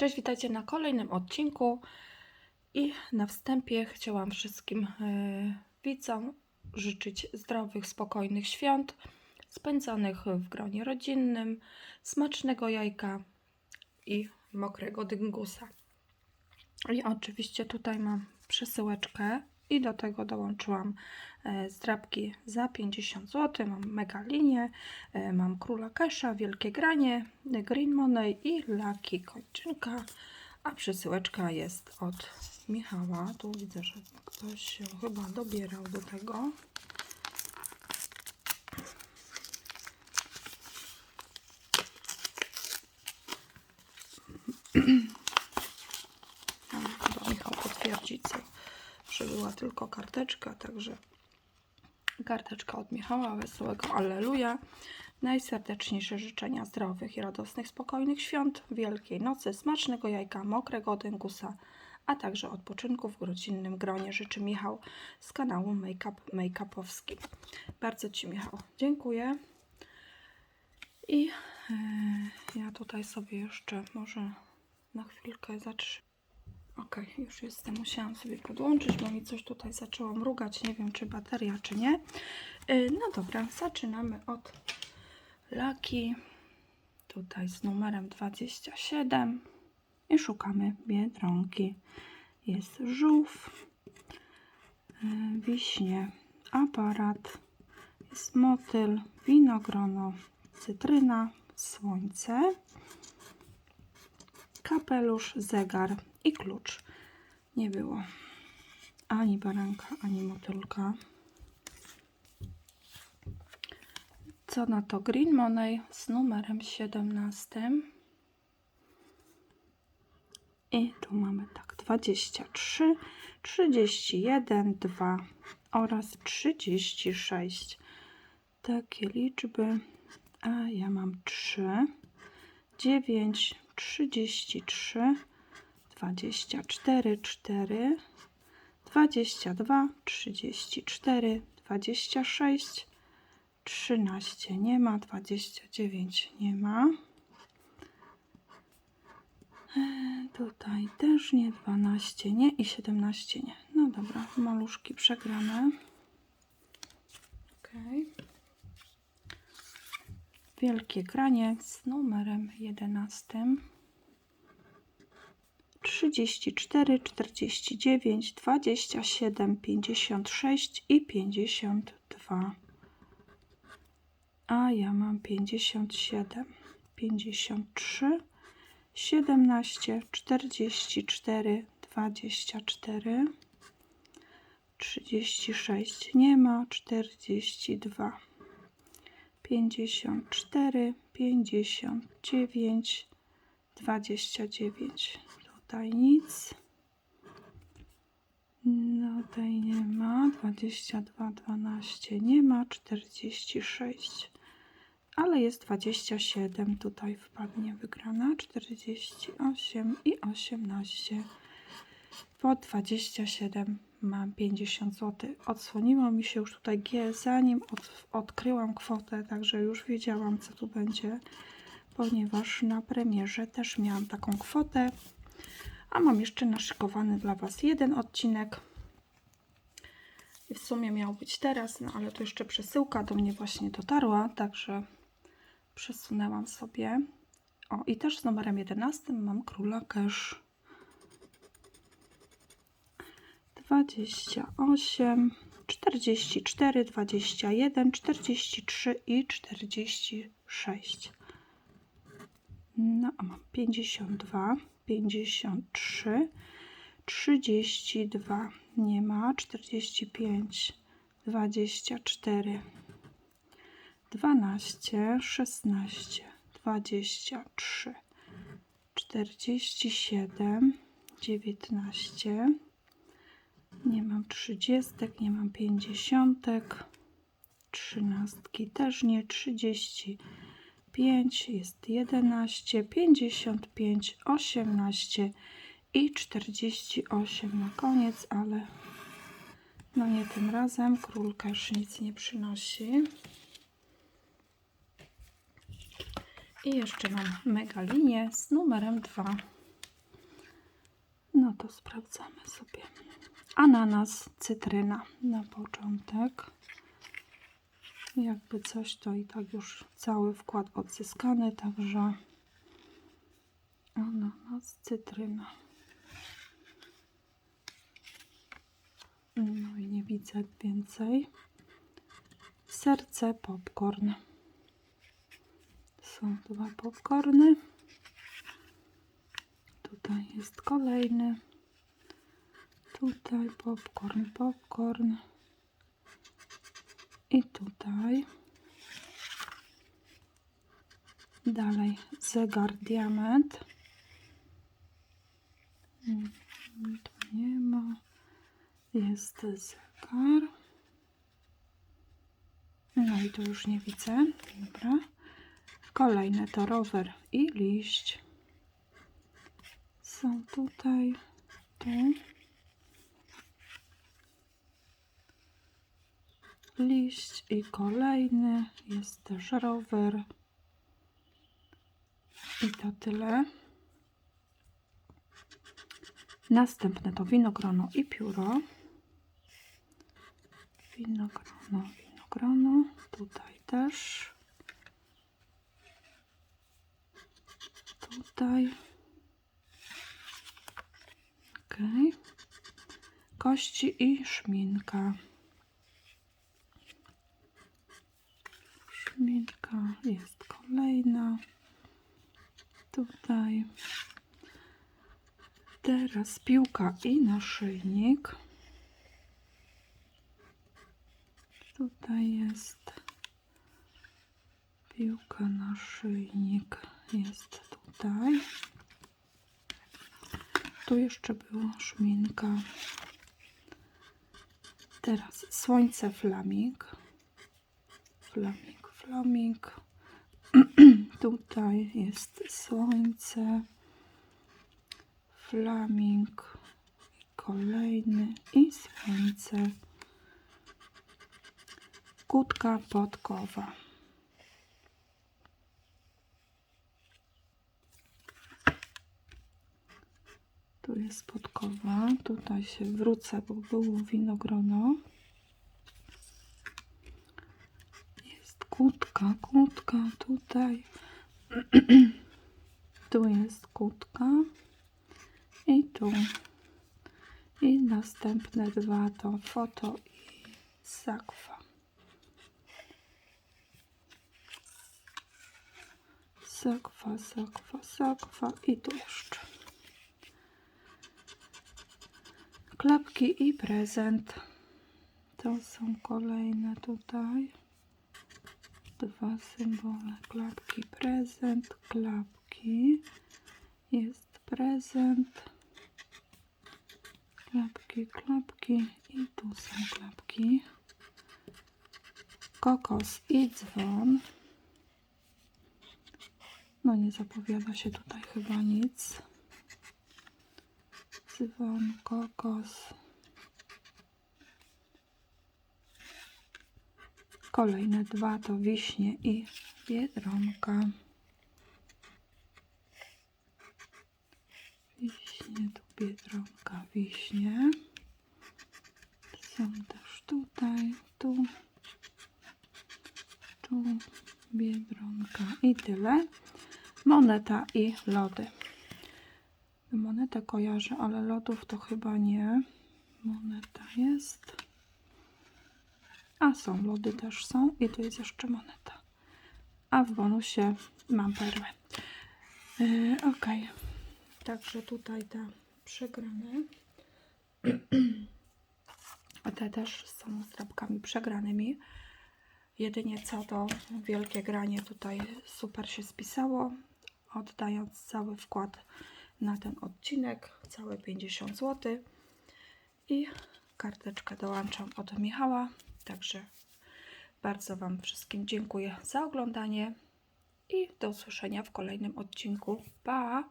Cześć, witajcie na kolejnym odcinku. I na wstępie chciałam wszystkim e, widzom życzyć zdrowych, spokojnych świąt, spędzonych w gronie rodzinnym, smacznego jajka i mokrego dyngusa. I oczywiście tutaj mam przesyłeczkę i do tego dołączyłam e, zdrabki za 50 zł. Mam mega linię, e, mam króla kesza, wielkie granie, green money i laki kończynka. A przesyłeczka jest od Michała. Tu widzę, że ktoś się chyba dobierał do tego. Ale Chyba Michał potwierdzi, co, że była tylko karteczka, także karteczka od Michała, wesołego Alleluja. Najserdeczniejsze życzenia zdrowych i radosnych, spokojnych świąt, Wielkiej Nocy, smacznego jajka, mokrego dęgusa, a także odpoczynku w rodzinnym gronie życzy Michał z kanału Make Up Make-upowski. Bardzo Ci Michał dziękuję. I e, ja tutaj sobie jeszcze może na chwilkę zatrzymam. Ok, już jestem. Musiałam sobie podłączyć, bo mi coś tutaj zaczęło mrugać. Nie wiem, czy bateria, czy nie. Yy, No dobra, zaczynamy od laki. Tutaj z numerem 27. I szukamy biedronki. Jest żółw, yy, wiśnie, aparat, jest motyl, winogrono, cytryna, słońce, kapelusz, zegar i klucz. Nie było ani baranka, ani motylka. Co na to Green Money z numerem 17. I tu mamy tak 23, 31, 2 oraz 36. Takie liczby. A ja mam 3, 9, 33, 24, 4, 22, 34, 26, 13 nie ma, 29 nie ma. E, Tutaj też nie, 12 nie i 17 nie. No dobra, maluszki przegrane. Okay. Wielkie granie z numerem 11. 34, 49, 27, 56 i 52. A ja mam 57, 53, 17, 44, 24, 36 nie ma, 42, 54, 59, 29 tutaj nic. No tutaj nie ma. 22, 12 nie ma. 46. Ale jest 27. Tutaj wpadnie wygrana. 48 i 18. Po 27 mam 50 zł. Odsłoniło mi się już tutaj G, zanim od, odkryłam kwotę, także już wiedziałam, co tu będzie, ponieważ na premierze też miałam taką kwotę. A mam jeszcze naszykowany dla Was jeden odcinek. I w sumie miał być teraz, no ale tu jeszcze przesyłka do mnie właśnie dotarła, także przesunęłam sobie. O, i też z numerem 11 mam króla cash. 28, 44, 21, 43 i 46. No, a mam 52. 53, 32 nie ma, 45, 24, 12, 16, 23, 47, 19, nie mam 30, nie mam 50, 13 też nie, 30, 5, jest 11, 55, 18 i 48 na koniec, ale no nie tym razem. Królka już nic nie przynosi. I jeszcze mam mega linię z numerem 2. No to sprawdzamy sobie. Ananas, cytryna na początek. Jakby coś, to i tak już cały wkład odzyskany, także ananas, cytryna. No i nie widzę więcej. Serce, popcorn. Są dwa popcorny. Tutaj jest kolejny. Tutaj popcorn, popcorn. I tutaj. Dalej zegar diament. Tu nie ma. Jest zegar. No i tu już nie widzę. Dobra. Kolejne to rower i liść. Są tutaj, tu. Liść i kolejny. Jest też rower. I to tyle. Następne to winogrono i pióro. Winogrono, winogrono. Tutaj też. Tutaj. Ok. Kości i szminka. Szminka jest kolejna. Tutaj. Teraz piłka i naszyjnik. Tutaj jest piłka, naszyjnik jest tutaj. Tu jeszcze była szminka. Teraz słońce, flaming. Flaming, flaming. Tutaj jest słońce, flaming, kolejny i słońce. Kutka podkowa. Tu jest podkowa. Tutaj się wrócę, bo było winogrono. Jest kutka, kutka tutaj. tu jest kutka. I tu. I następne dwa to foto i sakwa. Sakwa, sakwa, sakwa i tu. Klapki i prezent. To są kolejne tutaj. Dwa symbole. Klapki, prezent, klapki. Jest prezent. Klapki, klapki i tu są klapki. Kokos i dzwon. No nie zapowiada się tutaj chyba nic. Dzwon, kokos. Kolejne dwa to wiśnie i biedronka. Wiśnie, tu biedronka, wiśnie. Są też tutaj, tu, tu, biedronka i tyle. Moneta i lody. Monetę kojarzę, ale lodów to chyba nie. Moneta jest. A są, lody też są. I tu jest jeszcze moneta. A w bonusie mam perłę. Yy, ok. Także tutaj te przegrane. A te też są strapkami przegranymi. Jedynie co to wielkie granie tutaj super się spisało. Oddając cały wkład na ten odcinek, całe 50 zł. I karteczkę dołączam od Michała. Także bardzo Wam wszystkim dziękuję za oglądanie i do usłyszenia w kolejnym odcinku. Pa!